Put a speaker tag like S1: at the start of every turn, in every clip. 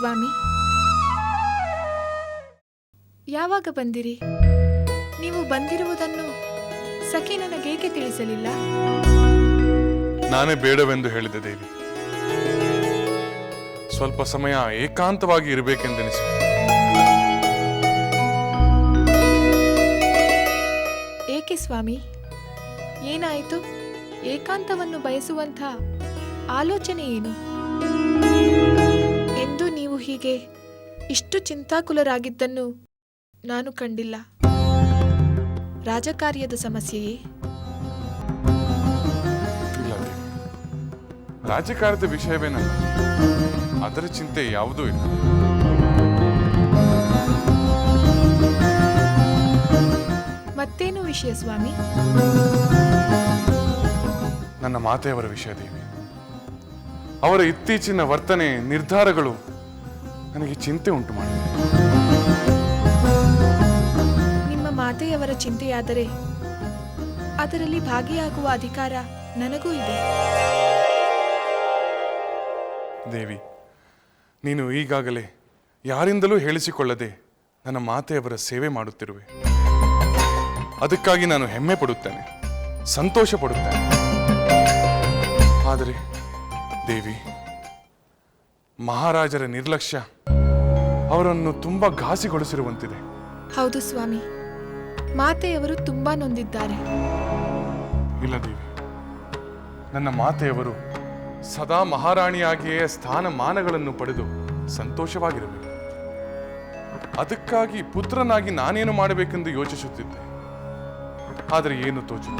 S1: ಸ್ವಾಮಿ. ಯಾವಾಗ ಬಂದಿರಿ? ನೀವು ಬಂದಿರುವುದನ್ನು ಸಖಿ ನನಗೇಕೆ ತಿಳಿಸಲಿಲ್ಲ?
S2: ನಾನೇ ಬೇಡವೆಂದು ಹೇಳಿದೆ ದೇವಿ. ಸ್ವಲ್ಪ ಸಮಯ ಏಕಾಂತವಾಗಿ ಇರಬೇಕೆಂದೆನಿಸಿತು.
S1: ಏಕೆ ಸ್ವಾಮಿ? ಏನಾಯಿತು? ಏಕಾಂತವನ್ನು ಬಯಸುವಂಥ ಆಲೋಚನೆ ಏನು? ಹೀಗೆ ಇಷ್ಟು ಚಿಂತಾಕುಲರಾಗಿದ್ದನ್ನು ನಾನು ಕಂಡಿಲ್ಲ. ರಾಜಕಾರ್ಯದ ಸಮಸ್ಯೆಯೇ?
S2: ರಾಜಕಾರ್ಯದ ವಿಷಯವೇನ ವಿಷಯವೇನಲ್ಲ. ಅದರ ಚಿಂತೆ ಯಾವುದೂ ಇಲ್ಲ.
S1: ಮತ್ತೇನು ವಿಷಯ ಸ್ವಾಮಿ?
S2: ನನ್ನ ಮಾತೆಯವರ ವಿಷಯ ದೇವಿ ಅವರ ಇತ್ತೀಚಿನ ವರ್ತನೆ ನಿರ್ಧಾರಗಳು ನನಗೆ ಚಿಂತೆ ಉಂಟು ಮಾಡಿ.
S1: ನಿಮ್ಮ ಮಾತೆಯವರ ಚಿಂತೆಯಾದರೆ ಅದರಲ್ಲಿ ಭಾಗಿಯಾಗುವ ಅಧಿಕಾರ ನನಗೂ ಇದೆ.
S2: ದೇವಿ ನೀನು ಈಗಾಗಲೇ ಯಾರಿಂದಲೂ ಹೇಳಿಸಿಕೊಳ್ಳದೆ ನನ್ನ ಮಾತೆಯವರ ಸೇವೆ ಮಾಡುತ್ತಿರುವೆ. ಅದಕ್ಕಾಗಿ ನಾನು ಹೆಮ್ಮೆ ಪಡುತ್ತೇನೆ ಸಂತೋಷ ಪಡುತ್ತೇನೆ. ಆದರೆ ದೇವಿ ಮಹಾರಾಜರ ನಿರ್ಲಕ್ಷ್ಯ ಅವರನ್ನು ತುಂಬಾ ಘಾಸಿಗೊಳಿಸಿರುವಂತಿದೆ.
S1: ಹೌದು ಸ್ವಾಮಿ. ಮಾತೆಯವರು ತುಂಬಾ ನೊಂದಿದ್ದಾರೆ.
S2: ಇಲ್ಲ ದೇವಿ. ನನ್ನ ಮಾತೆಯವರು ಸದಾ ಮಹಾರಾಣಿಯಾಗಿಯೇ ಸ್ಥಾನಮಾನಗಳನ್ನು ಪಡೆದು ಸಂತೋಷವಾಗಿರಬೇಕು. ಅದಕ್ಕಾಗಿ ಪುತ್ರನಾಗಿ ನಾನೇನು ಮಾಡಬೇಕೆಂದು ಯೋಚಿಸುತ್ತಿದ್ದೆ. ಆದರೆ ಏನು ತೋಚು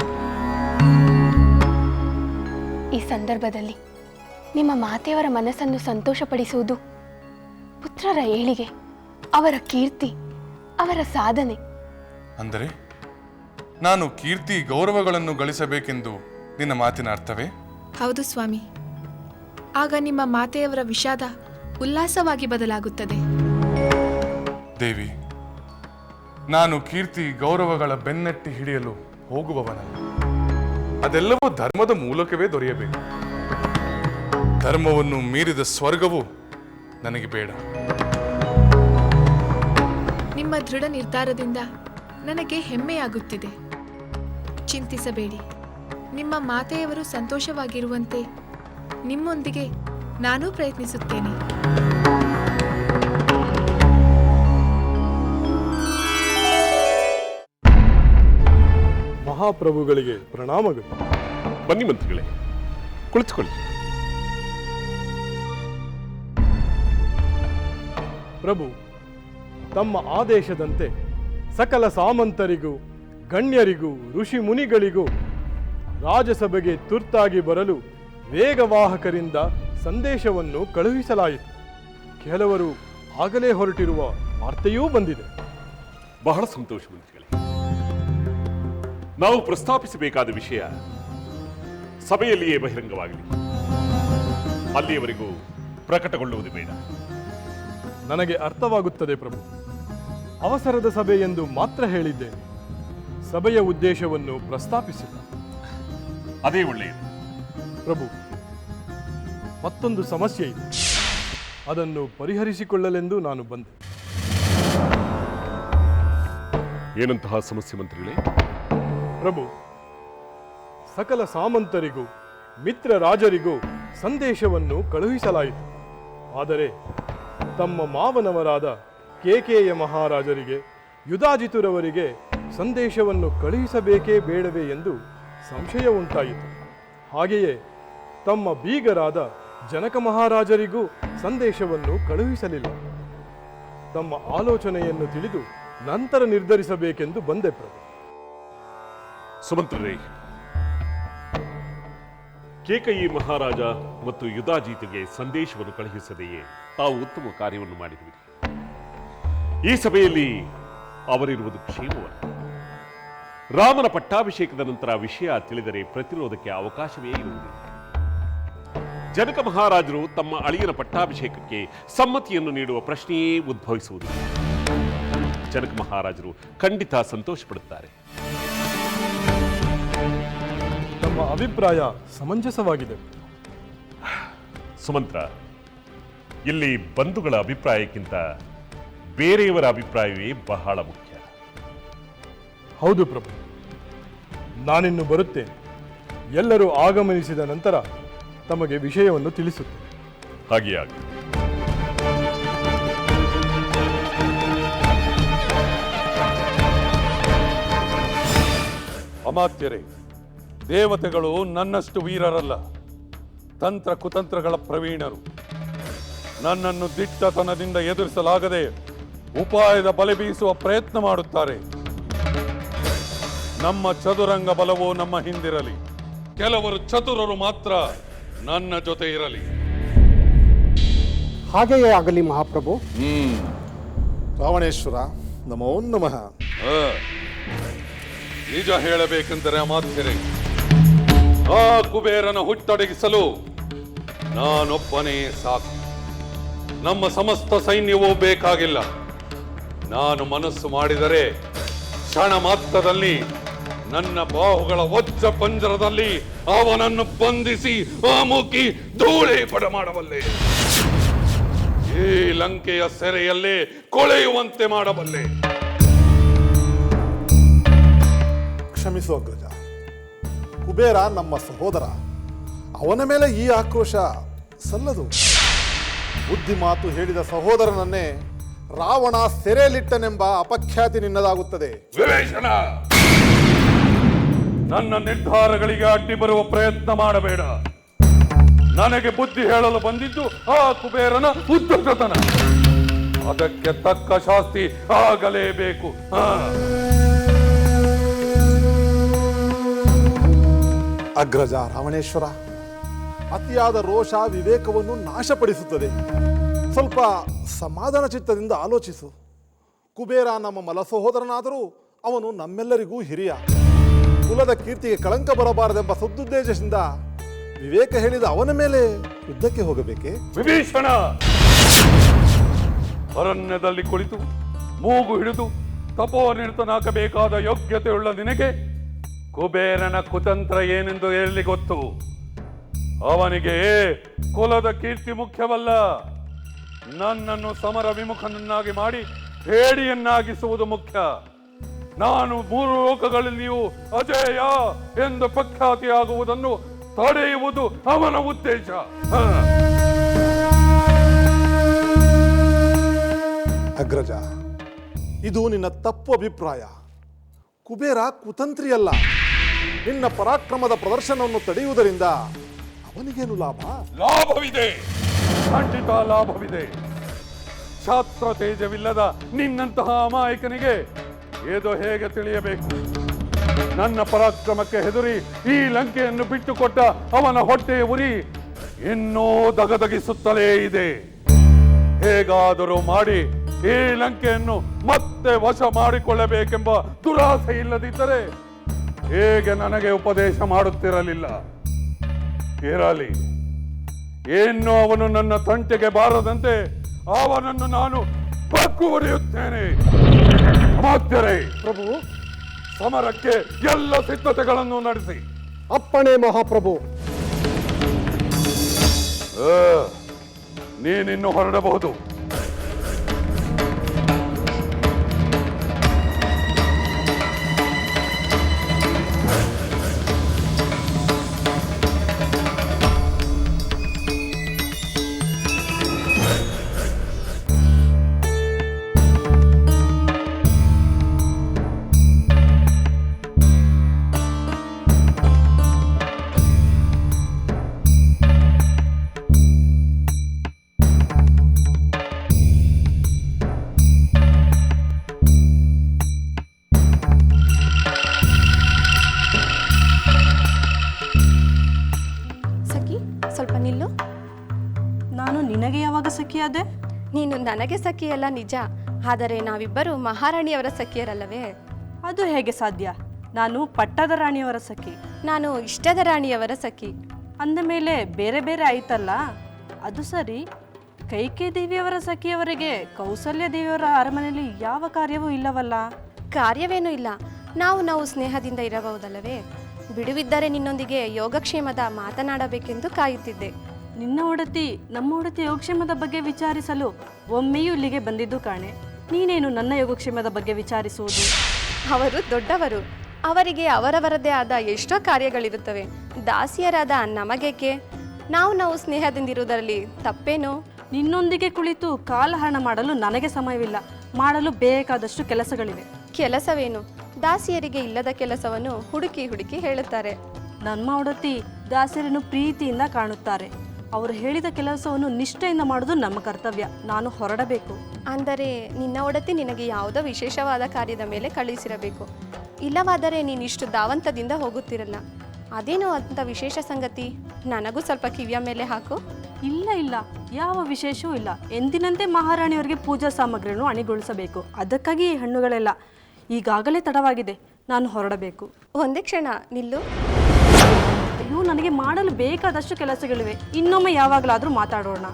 S3: ಈ ಸಂದರ್ಭದಲ್ಲಿ ನಿಮ್ಮ ಮಾತೆಯವರ ಮನಸ್ಸನ್ನು ಸಂತೋಷಪಡಿಸುವುದು ಪುತ್ರರ ಏಳಿಗೆ ಅವರ ಕೀರ್ತಿ ಅವರ ಸಾಧನೆ.
S2: ಅಂದರೆ ನಾನು ಕೀರ್ತಿ ಗೌರವಗಳನ್ನು ಗಳಿಸಬೇಕೆಂದು ನಿನ್ನ ಮಾತಿನ ಅರ್ಥವೇ?
S1: ಹೌದು ಸ್ವಾಮಿ. ಆಗ ನಿಮ್ಮ ಮಾತೆಯವರ ವಿಷಾದ ಉಲ್ಲಾಸವಾಗಿ ಬದಲಾಗುತ್ತದೆ.
S2: ದೇವಿ ನಾನು ಕೀರ್ತಿ ಗೌರವಗಳ ಬೆನ್ನಟ್ಟಿ ಹಿಡಿಯಲು ಹೋಗುವವನಲ್ಲ. ಅದೆಲ್ಲವೂ ಧರ್ಮದ ಮೂಲಕವೇ ದೊರೆಯಬೇಕು. ಧರ್ಮವನ್ನು ಮೀರಿದ ಸ್ವರ್ಗವು ನನಗೆ ಬೇಡ.
S1: ನಿಮ್ಮ ದೃಢ ನಿರ್ಧಾರದಿಂದ ನನಗೆ ಹೆಮ್ಮೆಯಾಗುತ್ತಿದೆ. ಚಿಂತಿಸಬೇಡಿ. ನಿಮ್ಮ ಮಾತೆಯವರು ಸಂತೋಷವಾಗಿರುವಂತೆ ನಿಮ್ಮೊಂದಿಗೆ ನಾನೂ ಪ್ರಯತ್ನಿಸುತ್ತೇನೆ.
S4: ಮಹಾಪ್ರಭುಗಳಿಗೆ ಪ್ರಣಾಮಗಳು.
S5: ಬನ್ನಿ ಮಂತ್ರಿಗಳೇ ಕುಳಿತುಕೊಳ್ಳಿ.
S4: ಪ್ರಭು ತಮ್ಮ ಆದೇಶದಂತೆ ಸಕಲ ಸಾಮಂತರಿಗೂ, ಗಣ್ಯರಿಗೂ, ಋಷಿ ಮುನಿಗಳಿಗೂ ರಾಜಸಭೆಗೆ ತುರ್ತಾಗಿ ಬರಲು ವೇಗವಾಹಕರಿಂದ ಸಂದೇಶವನ್ನು ಕಳುಹಿಸಲಾಯಿತು. ಕೆಲವರು ಆಗಲೇ ಹೊರಟಿರುವ ವಾರ್ತೆಯೂ ಬಂದಿದೆ.
S5: ಬಹಳ ಸಂತೋಷ ಮಂತ್ರಿಗಳೇ ನಾವು ಪ್ರಸ್ತಾಪಿಸಬೇಕಾದ ವಿಷಯ ಸಭೆಯಲ್ಲಿಯೇ ಬಹಿರಂಗವಾಗಲಿ. ಅಲ್ಲಿಯವರೆಗೂ ಪ್ರಕಟಗೊಳ್ಳುವುದು ಬೇಡ.
S4: ನನಗೆ ಅರ್ಥವಾಗುತ್ತದೆ ಪ್ರಭು. ಅವಸರದ ಸಭೆ ಎಂದು ಮಾತ್ರ ಹೇಳಿದ್ದೇನೆ. ಸಭೆಯ ಉದ್ದೇಶವನ್ನು ಪ್ರಸ್ತಾಪಿಸಿಲ್ಲ
S5: ಅದೇ ಒಳ್ಳೆಯದು.
S4: ಪ್ರಭು ಮತ್ತೊಂದು ಸಮಸ್ಯೆ ಇದೆ. ಅದನ್ನು ಪರಿಹರಿಸಿಕೊಳ್ಳಲೆಂದು ನಾನು ಬಂದೆ.
S5: ಏನಂತಹ ಸಮಸ್ಯೆ ಮಂತ್ರಿಗಳೇ?
S4: ಪ್ರಭು ಸಕಲ ಸಾಮಂತರಿಗೂ ಮಿತ್ರ ರಾಜರಿಗೂ ಸಂದೇಶವನ್ನು ಕಳುಹಿಸಲಾಯಿತು. ಆದರೆ ತಮ್ಮ ಮಾವನವರಾದ ಕೇಕೆಯ ಮಹಾರಾಜರಿಗೆ, ಯುಧಾಜಿತುರವರಿಗೆ ಸಂದೇಶವನ್ನು ಕಳುಹಿಸಬೇಕೇ ಬೇಡವೇ ಎಂದು ಸಂಶಯ ಉಂಟಾಯಿತು. ಹಾಗೆಯೇ ತಮ್ಮ ಬೀಗರಾದ ಜನಕ ಮಹಾರಾಜರಿಗೂ ಸಂದೇಶವನ್ನು ಕಳುಹಿಸಲಿಲ್ಲ. ತಮ್ಮ ಆಲೋಚನೆಯನ್ನು ತಿಳಿದು ನಂತರ ನಿರ್ಧರಿಸಬೇಕೆಂದು ಬಂದೆ ಪ್ರಭು.
S5: ಸುಮಂತ್ರರೇ ಕೇಕಯಿ ಮಹಾರಾಜ ಮತ್ತು ಯುಧಾಜೀತಿಗೆ ಸಂದೇಶವನ್ನು ಕಳುಹಿಸದೆಯೇ? ತಾವು ಉತ್ತಮ ಕಾರ್ಯವನ್ನು ಮಾಡಿರುವಿರಿ ಈ ಸಭೆಯಲ್ಲಿ ಅವರಿರುವುದು ಕ್ಷೇಮವಲ್ಲ. ರಾಮನ ಪಟ್ಟಾಭಿಷೇಕದ ನಂತರ ವಿಷಯ ತಿಳಿದರೆ ಪ್ರತಿರೋಧಕ್ಕೆ ಅವಕಾಶವೇ ಇರುವುದಿಲ್ಲ. ಜನಕ ಮಹಾರಾಜರು ತಮ್ಮ ಅಳಿಯನ ಪಟ್ಟಾಭಿಷೇಕಕ್ಕೆ ಸಮ್ಮತಿಯನ್ನು ನೀಡುವ ಪ್ರಶ್ನೆಯೇ ಉದ್ಭವಿಸುವುದಿಲ್ಲ. ಜನಕ ಮಹಾರಾಜರು ಖಂಡಿತ ಸಂತೋಷ ಪಡುತ್ತಾರೆ
S4: ಅಭಿಪ್ರಾಯ ಸಮಂಜಸವಾಗಿದೆ.
S5: ಸುಮಂತ್ರ ಇಲ್ಲಿ ಬಂಧುಗಳ ಅಭಿಪ್ರಾಯಕ್ಕಿಂತ ಬೇರೆಯವರ ಅಭಿಪ್ರಾಯವೇ ಬಹಳ ಮುಖ್ಯ.
S4: ಹೌದು ಪ್ರಭು. ನಾನಿನ್ನು ಬರುತ್ತೇನೆ. ಎಲ್ಲರೂ ಆಗಮನಿಸಿದ ನಂತರ ತಮಗೆ ವಿಷಯವನ್ನು ತಿಳಿಸುತ್ತೇನೆ.
S5: ಹಾಗೆಯಾಗ
S6: ಅಮಾತ್ಯರೇ ದೇವತೆಗಳು ನನ್ನಷ್ಟು ವೀರರಲ್ಲ. ತಂತ್ರ ಕುತಂತ್ರಗಳ ಪ್ರವೀಣರು. ನನ್ನನ್ನು ದಿಟ್ಟತನದಿಂದ ಎದುರಿಸಲಾಗದೆ ಉಪಾಯದ ಬಲೆ ಬೀಸುವ ಪ್ರಯತ್ನ ಮಾಡುತ್ತಾರೆ. ನಮ್ಮ ಚದುರಂಗ ಬಲವು ನಮ್ಮ ಹಿಂದಿರಲಿ. ಕೆಲವರು ಚತುರರು ಮಾತ್ರ ನನ್ನ ಜೊತೆ ಇರಲಿ.
S7: ಹಾಗೆಯೇ ಆಗಲಿ ಮಹಾಪ್ರಭು.
S6: ಹ್ಮ್.
S7: ರಾವಣೇಶ್ವರ ನಮೋ ನಮಃ.
S6: ಆ, ನಿಜ ಹೇಳಬೇಕೆಂದರೆ ಅಮಾತ್ಯರೇ. ಆ ಕುಬೇರನ ಹುಟ್ಟಡಗಿಸಲು ನಾನೊಬ್ಬನೇ ಸಾಕು. ನಮ್ಮ ಸಮಸ್ತ ಸೈನ್ಯವೂ ಬೇಕಾಗಿಲ್ಲ. ನಾನು ಮನಸ್ಸು ಮಾಡಿದರೆ ಕ್ಷಣ ಮಾತ್ರದಲ್ಲಿ ನನ್ನ ಬಾಹುಗಳ ವಜ್ರ ಪಂಜರದಲ್ಲಿ ಅವನನ್ನು ಬಂಧಿಸಿ ಅಮುಕಿ ಧೂಳೆ ಪಡ ಮಾಡಬಲ್ಲೆ. ಈ ಲಂಕೆಯ ಸೆರೆಯಲ್ಲೇ ಕೊಳೆಯುವಂತೆ ಮಾಡಬಲ್ಲೆ.
S7: ಕ್ಷಮಿಸುವ ಅಗ್ರಜ ಕುಬೇರ ನಮ್ಮ ಸಹೋದರ. ಅವನ ಮೇಲೆ ಈ ಆಕ್ರೋಶ ಸಲ್ಲದು. ಬುದ್ಧಿ ಮಾತು ಹೇಳಿದ ಸಹೋದರನನ್ನೇ ರಾವಣ ಸೆರೆಯಲ್ಲಿಟ್ಟನೆಂಬ ಅಪಖ್ಯಾತಿ ನಿನ್ನದಾಗುತ್ತದೆ.
S6: ನನ್ನ ನಿರ್ಧಾರಗಳಿಗೆ ಅಡ್ಡಿ ಬರುವ ಪ್ರಯತ್ನ ಮಾಡಬೇಡ. ನನಗೆ ಬುದ್ಧಿ ಹೇಳಲು ಬಂದಿದ್ದು ಆ ಕುಬೇರನ ಉದ್ದಟತನ ಅದಕ್ಕೆ ತಕ್ಕ ಶಾಸ್ತಿ ಆಗಲೇಬೇಕು. ಹಾ.
S7: ಅಗ್ರಜ ರಾವಣೇಶ್ವರ. ಅತಿಯಾದ ರೋಷ ವಿವೇಕವನ್ನು ನಾಶಪಡಿಸುತ್ತದೆ. ಸ್ವಲ್ಪ ಸಮಾಧಾನ ಚಿತ್ತದಿಂದ ಆಲೋಚಿಸು. ಕುಬೇರ ನಮ್ಮ ಮಲ ಸಹೋದರನಾದರೂ ಅವನು ನಮ್ಮೆಲ್ಲರಿಗೂ ಹಿರಿಯ. ಕುಲದ ಕೀರ್ತಿಗೆ ಕಳಂಕ ಬರಬಾರದೆಂಬ ಸದ್ದುದ್ದೇಶದಿಂದ ವಿವೇಕ ಹೇಳಿದ ಅವನ ಮೇಲೆ ಯುದ್ಧಕ್ಕೆ ಹೋಗಬೇಕೆ?
S6: ವಿಭೀಷಣ! ಅರಣ್ಯದಲ್ಲಿ ಕುಳಿತು, ಮೂಗು ಹಿಡಿದು, ತಪೋನಿರ್ತನಾಗಬೇಕಾದ ಯೋಗ್ಯತೆಯುಳ್ಳ ನಿನಗೆ ಕುಬೇರನ ಕುತಂತ್ರ ಏನೆಂದು ಹೇಳಿ ಗೊತ್ತು? ಅವನಿಗೆ ಕುಲದ ಕೀರ್ತಿ ಮುಖ್ಯವಲ್ಲ. ನನ್ನನ್ನು ಸಮರ ವಿಮುಖನನ್ನಾಗಿ ಮಾಡಿ ಹೇಡಿಯನ್ನಾಗಿಸುವುದು ಮುಖ್ಯ. ನಾನು ಮೂರು ಲೋಕಗಳಲ್ಲಿಯೂ ಅಜೇಯ ಎಂದು ಪ್ರಖ್ಯಾತಿಯಾಗುವುದನ್ನು ತಡೆಯುವುದು ಅವನ ಉದ್ದೇಶ.
S7: ಅಗ್ರಜ, ಇದು ನಿನ್ನ ತಪ್ಪು ಅಭಿಪ್ರಾಯ. ಕುಬೇರ ಕುತಂತ್ರಿಯಲ್ಲ. ನಿನ್ನ ಪರಾಕ್ರಮದ ಪ್ರದರ್ಶನವನ್ನು ತಡೆಯುವುದರಿಂದ ಅವನಿಗೇನು ಲಾಭ?
S6: ಲಾಭವಿದೆ. ಖಂಡಿತ ಲಾಭವಿದೆ. ಛಾತ್ರ ತೇಜವಿಲ್ಲದ ನಿನ್ನಂತಹ ಅಮಾಯಕನಿಗೆ ಏದೋ ಹೇಗೆ ತಿಳಿಯಬೇಕು? ನನ್ನ ಪರಾಕ್ರಮಕ್ಕೆ ಹೆದರಿ ಈ ಲಂಕೆಯನ್ನು ಬಿಟ್ಟುಕೊಟ್ಟ ಅವನ ಹೊಟ್ಟೆಯ ಉರಿ ಇನ್ನೂ ದಗದಗಿಸುತ್ತಲೇ ಇದೆ. ಹೇಗಾದರೂ ಮಾಡಿ ಈ ಲಂಕೆಯನ್ನು ಮತ್ತೆ ವಶ ಮಾಡಿಕೊಳ್ಳಬೇಕೆಂಬ ದುರಾಸೆ ಇಲ್ಲದಿದ್ದರೆ ಹೇಗೆ ನನಗೆ ಉಪದೇಶ ಮಾಡುತ್ತಿರಲಿಲ್ಲ? ಇರಲಿ. ಏನು ಅವನು ನನ್ನ ತಂಟೆಗೆ ಬಾರದಂತೆ ಅವನನ್ನು ನಾನು ಬಕ್ಕು ಹೊಡೆಯುತ್ತೇನೆ.
S7: ಪ್ರಭು
S6: ಸಮರಕ್ಕೆ ಎಲ್ಲ ಸಿದ್ಧತೆಗಳನ್ನು ನಡೆಸಿ.
S7: ಅಪ್ಪಣೆ ಮಹಾಪ್ರಭು.
S6: ನೀನಿನ್ನು ಹೊರಡಬಹುದು.
S8: ಸಖಿಯಾದೆ?
S3: ನೀನು ನನಗೆ ಸಖಿಯಲ್ಲ ನಿಜ. ಆದರೆ ನಾವಿಬ್ಬರು ಮಹಾರಾಣಿಯವರ ಸಖಿಯರಲ್ಲವೇ?
S8: ಅದು ಹೇಗೆ ಸಾಧ್ಯ? ನಾನು ಪಟ್ಟದ ರಾಣಿಯವರ ಸಖಿ.
S3: ನಾನು ಇಷ್ಟದ ರಾಣಿಯವರ ಸಖಿ.
S8: ಅಂದ ಮೇಲೆ ಬೇರೆ ಬೇರೆ ಆಯ್ತಲ್ಲ? ಅದು ಸರಿ. ಕೈಕೆ ದೇವಿಯವರ ಸಖಿಯವರಿಗೆ ಕೌಸಲ್ಯ ದೇವಿಯವರ ಅರಮನೆಯಲ್ಲಿ ಯಾವ ಕಾರ್ಯವೂ ಇಲ್ಲವಲ್ಲ?
S3: ಕಾರ್ಯವೇನೂ ಇಲ್ಲ. ನಾವು ನಾವು ಸ್ನೇಹದಿಂದ ಇರಬಹುದಲ್ಲವೇ? ಬಿಡುವಿದ್ದರೆ ನಿನ್ನೊಂದಿಗೆ ಯೋಗಕ್ಷೇಮದ ಮಾತನಾಡಬೇಕೆಂದು ಕಾಯುತ್ತಿದ್ದೆ.
S8: ನಿನ್ನ ಒಡತಿ ನಮ್ಮ ಒಡತಿ ಯೋಗಕ್ಷೇಮದ ಬಗ್ಗೆ ವಿಚಾರಿಸಲು ಒಮ್ಮೆಯೂ ಇಲ್ಲಿಗೆ ಬಂದಿದ್ದು ಕಾಣೆ. ನೀನೇನು ನನ್ನ ಯೋಗಕ್ಷೇಮದ ಬಗ್ಗೆ ವಿಚಾರಿಸುವುದು?
S3: ಅವರು ದೊಡ್ಡವರು. ಅವರಿಗೆ ಅವರವರದೇ ಆದ ಎಷ್ಟೋ ಕಾರ್ಯಗಳಿರುತ್ತವೆ. ದಾಸಿಯರಾದ ನಮಗೇಕೆ? ನಾವು ನಾವು ಸ್ನೇಹದಿಂದಿರುವುದರಲ್ಲಿ ತಪ್ಪೇನು?
S8: ನಿನ್ನೊಂದಿಗೆ ಕುಳಿತು ಕಾಲಹರಣ ಮಾಡಲು ನನಗೆ ಸಮಯವಿಲ್ಲ. ಮಾಡಲು ಬೇಕಾದಷ್ಟು ಕೆಲಸಗಳಿವೆ.
S3: ಕೆಲಸವೇನು? ದಾಸಿಯರಿಗೆ ಇಲ್ಲದ ಕೆಲಸವನ್ನು ಹುಡುಕಿ ಹುಡುಕಿ ಹೇಳುತ್ತಾರೆ.
S8: ನಮ್ಮ ಒಡತಿ ದಾಸಿಯರನ್ನು ಪ್ರೀತಿಯಿಂದ ಕಾಣುತ್ತಾರೆ. ಅವರು ಹೇಳಿದ ಕೆಲಸವನ್ನು ನಿಷ್ಠೆಯಿಂದ ಮಾಡೋದು ನಮ್ಮ ಕರ್ತವ್ಯ. ನಾನು ಹೊರಡಬೇಕು.
S3: ಅಂದರೆ ನಿನ್ನ ಒಡತಿ ನಿನಗೆ ಯಾವುದೋ ವಿಶೇಷವಾದ ಕಾರ್ಯದ ಮೇಲೆ ಕಳುಹಿಸಿರಬೇಕು. ಇಲ್ಲವಾದರೆ ನೀನಿಷ್ಟು ದಾವಂತದಿಂದ ಹೋಗುತ್ತಿರಲ್ಲ. ಅದೇನು ಅಂತ ವಿಶೇಷ ಸಂಗತಿ? ನನಗೂ ಸ್ವಲ್ಪ ಕಿವಿಯ ಮೇಲೆ ಹಾಕು.
S8: ಇಲ್ಲ ಇಲ್ಲ. ಯಾವ ವಿಶೇಷವೂ ಇಲ್ಲ. ಎಂದಿನಂತೆ ಮಹಾರಾಣಿಯವರಿಗೆ ಪೂಜಾ ಸಾಮಗ್ರಿಯನ್ನು ಅಣಿಗೊಳಿಸಬೇಕು. ಅದಕ್ಕಾಗಿ ಈ ಹಣ್ಣುಗಳೆಲ್ಲ ಈಗಾಗಲೇ ತಡವಾಗಿದೆ. ನಾನು ಹೊರಡಬೇಕು.
S3: ಒಂದೇ ಕ್ಷಣ ನಿಲ್ಲು.
S8: ಅಯ್ಯೋ ನನಗೆ ಮಾಡಲು ಬೇಕಾದಷ್ಟು ಕೆಲಸಗಳಿವೆ. ಇನ್ನೊಮ್ಮೆ ಯಾವಾಗಲಾದರೂ ಮಾತಾಡೋಣ.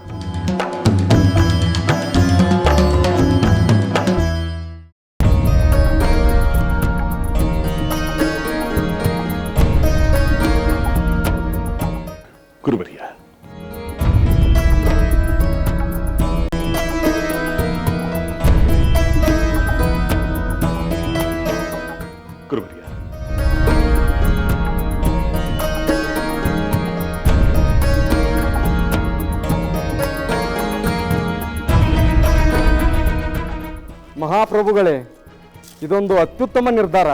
S9: ಇದೊಂದು ಅತ್ಯುತ್ತಮ ನಿರ್ಧಾರ.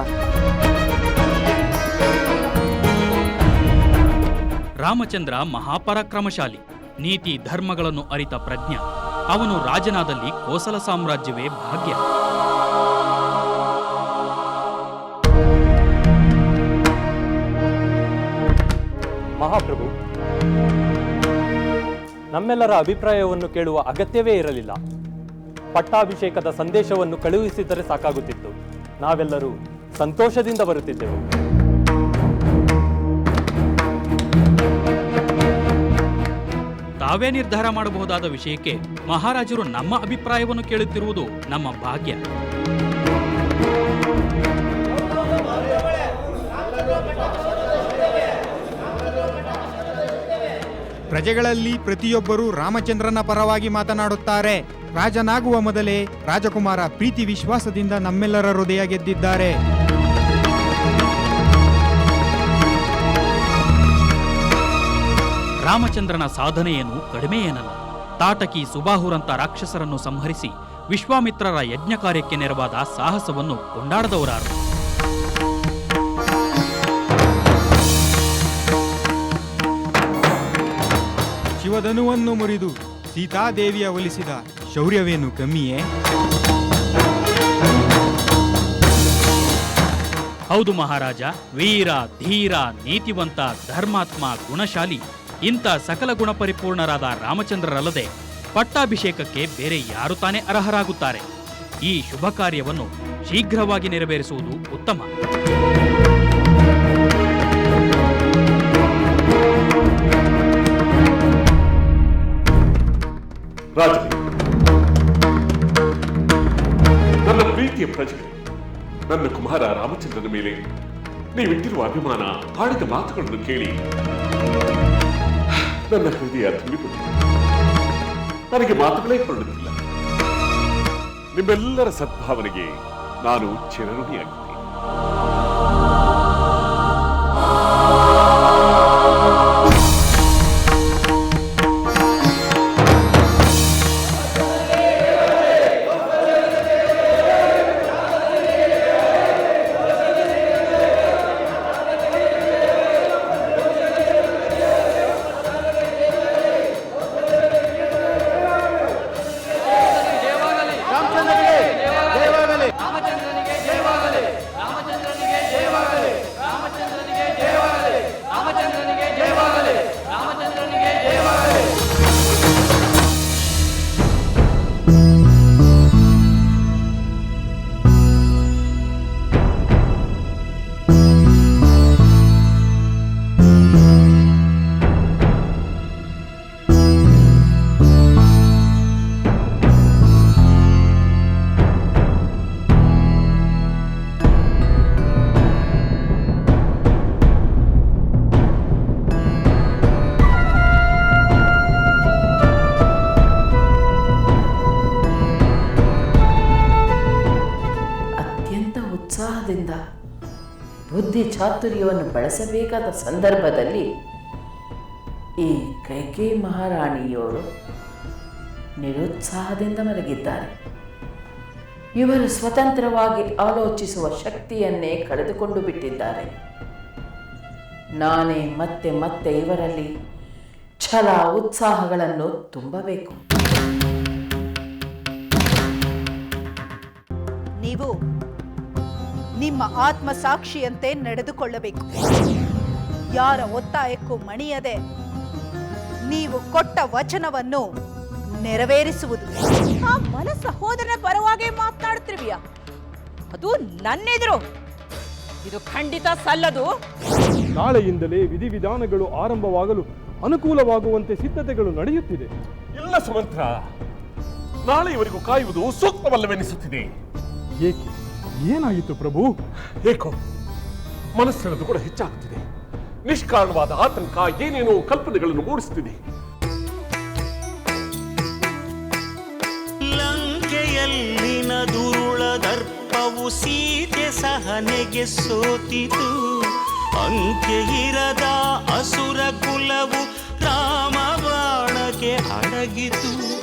S10: ರಾಮಚಂದ್ರ ಮಹಾಪರಾಕ್ರಮಶಾಲಿ ನೀತಿ ಧರ್ಮಗಳನ್ನು ಅರಿತ ಪ್ರಜ್ಞ. ಅವನು ರಾಜನಾದಲ್ಲಿ ಕೋಸಲ ಸಾಮ್ರಾಜ್ಯವೇ ಭಾಗ್ಯ.
S9: ಮಹಾಪ್ರಭು ನಮ್ಮೆಲ್ಲರ ಅಭಿಪ್ರಾಯವನ್ನು ಕೇಳುವ ಅಗತ್ಯವೇ ಇರಲಿಲ್ಲ. ಪಟ್ಟಾಭಿಷೇಕದ ಸಂದೇಶವನ್ನು ಕಳುಹಿಸಿದರೆ ಸಾಕಾಗುತ್ತಿತ್ತು. ನಾವೆಲ್ಲರೂ ಸಂತೋಷದಿಂದ ಬರುತ್ತಿದ್ದೆವು.
S10: ತಾವೇ ನಿರ್ಧಾರ ಮಾಡಬಹುದಾದ ವಿಷಯಕ್ಕೆ ಮಹಾರಾಜರು ನಮ್ಮ ಅಭಿಪ್ರಾಯವನ್ನು ಕೇಳುತ್ತಿರುವುದು ನಮ್ಮ ಭಾಗ್ಯ.
S11: ಪ್ರಜೆಗಳಲ್ಲಿ ಪ್ರತಿಯೊಬ್ಬರೂ ರಾಮಚಂದ್ರನ ಪರವಾಗಿ ಮಾತನಾಡುತ್ತಾರೆ. ರಾಜನಾಗುವ ಮೊದಲೇ ರಾಜಕುಮಾರ ಪ್ರೀತಿ ವಿಶ್ವಾಸದಿಂದ ನಮ್ಮೆಲ್ಲರ ಹೃದಯ ಗೆದ್ದಿದ್ದಾರೆ.
S10: ರಾಮಚಂದ್ರನ ಸಾಧನೆಯನ್ನು ಕಡಿಮೆಯೇನಲ್ಲ ತಾಟಕಿ ಸುಬಾಹುರಂತ ರಾಕ್ಷಸರನ್ನು ಸಂಹರಿಸಿ ವಿಶ್ವಾಮಿತ್ರರ ಯಜ್ಞ ಕಾರ್ಯಕ್ಕೆ ನೆರವಾದ ಸಾಹಸವನ್ನು ಕೊಂಡಾಡದವರಾರು.
S11: ಶಿವಧನುವನ್ನು ಮುರಿದು ಸೀತಾದೇವಿಯ ಒಲಿಸಿದ ಶೌರ್ಯವೇನು ಕಮ್ಮಿಯೇ?
S10: ಹೌದು ಮಹಾರಾಜ ವೀರ ಧೀರ ನೀತಿವಂತ ಧರ್ಮಾತ್ಮ ಗುಣಶಾಲಿ ಇಂಥ ಸಕಲ ಗುಣಪರಿಪೂರ್ಣರಾದ ರಾಮಚಂದ್ರರಲ್ಲದೆ ಪಟ್ಟಾಭಿಷೇಕಕ್ಕೆ ಬೇರೆ ಯಾರು ತಾನೇ ಅರ್ಹರಾಗುತ್ತಾರೆ? ಈ ಶುಭ ಕಾರ್ಯವನ್ನು ಶೀಘ್ರವಾಗಿ ನೆರವೇರಿಸುವುದು ಉತ್ತಮ.
S5: ರಾಜ ಪ್ರಜೆಗಳೇ ನನ್ನ ಕುಮಾರ ರಾಮಚಂದ್ರನ ಮೇಲೆ ನೀವಿಟ್ಟಿರುವ ಅಭಿಮಾನ, ಆಡಿದ ಮಾತುಗಳನ್ನು ಕೇಳಿ ನನ್ನ ಹೃದಯ ತುಂಬಿಕೊಂಡಿದೆ. ನನಗೆ ಮಾತುಗಳೇ ಹೊರಡುತ್ತಿಲ್ಲ. ನಿಮ್ಮೆಲ್ಲರ ಸದ್ಭಾವನೆಗೆ ನಾನು ಚಿರಋಣಿಯಾಗಿದ್ದೇನೆ.
S12: ಚಾತುರ್ಯವನ್ನು ಬಳಸಬೇಕಾದ ಸಂದರ್ಭದಲ್ಲಿ ಈ ಕೈಕೇ ಮಹಾರಾಣಿಯವರು ನಿರುತ್ಸಾಹದಿಂದ ಮಲಗಿದ್ದಾರೆ. ಇವರು ಸ್ವತಂತ್ರವಾಗಿ ಆಲೋಚಿಸುವ ಶಕ್ತಿಯನ್ನೇ ಕಳೆದುಕೊಂಡು ಬಿಟ್ಟಿದ್ದಾರೆ. ನಾನೇ ಮತ್ತೆ ಮತ್ತೆ ಇವರಲ್ಲಿ ಛಲ ಉತ್ಸಾಹಗಳನ್ನು ತುಂಬಬೇಕು.
S13: ನೀವು ನಿಮ್ಮ ಆತ್ಮಸಾಕ್ಷಿಯಂತೆ ನಡೆದುಕೊಳ್ಳಬೇಕು. ಯಾರ ಒತ್ತಾಯಕ್ಕೂ ಮಣಿಯದೆ ನೀವು ಕೊಟ್ಟ ವಚನವನ್ನು ನೆರವೇರಿಸುವುದು.
S14: ಆ ಮನ ಸಹೋದರನ ಪರವಾಗಿ ಮಾತನಾಡ್ತಿರ್ವಿಯ ಅದು ನನ್ನೆದುರು. ಇದು ಖಂಡಿತ ಸಲ್ಲದು.
S4: ನಾಳೆಯಿಂದಲೇ ವಿಧಿವಿಧಾನಗಳು ಆರಂಭವಾಗಲು ಅನುಕೂಲವಾಗುವಂತೆ ಸಿದ್ಧತೆಗಳು ನಡೆಯುತ್ತಿದೆ.
S5: ಇಲ್ಲ ಸುಮಂತ್ರ ನಾಳೆಯವರೆಗೂ ಕಾಯುವುದು ಸೂಕ್ತವಲ್ಲವೆನಿಸುತ್ತಿದೆ.
S4: ಏಕೆ? ಏನಾಯಿತು ಪ್ರಭು?
S5: ಏಕೋ ಮನಸ್ಸಿನದು ಕೂಡ ಹೆಚ್ಚಾಗುತ್ತಿದೆ. ನಿಷ್ಕಾರಣವಾದ ಆತಂಕ ಏನೇನೋ ಕಲ್ಪನೆಗಳನ್ನು ಮೂಡಿಸುತ್ತಿದೆ.
S15: ಲಂಕೆಯಲ್ಲಿನ ದುರುಳ ದರ್ಪವು ಸೀತೆ ಸಹನೆಗೆ ಸೋತಿತು. ಅಂಕೆ ಇರದ ಅಸುರ ಕುಲವು ರಾಮ ಬಾಣಕ್ಕೆ ಅಡಗಿತು.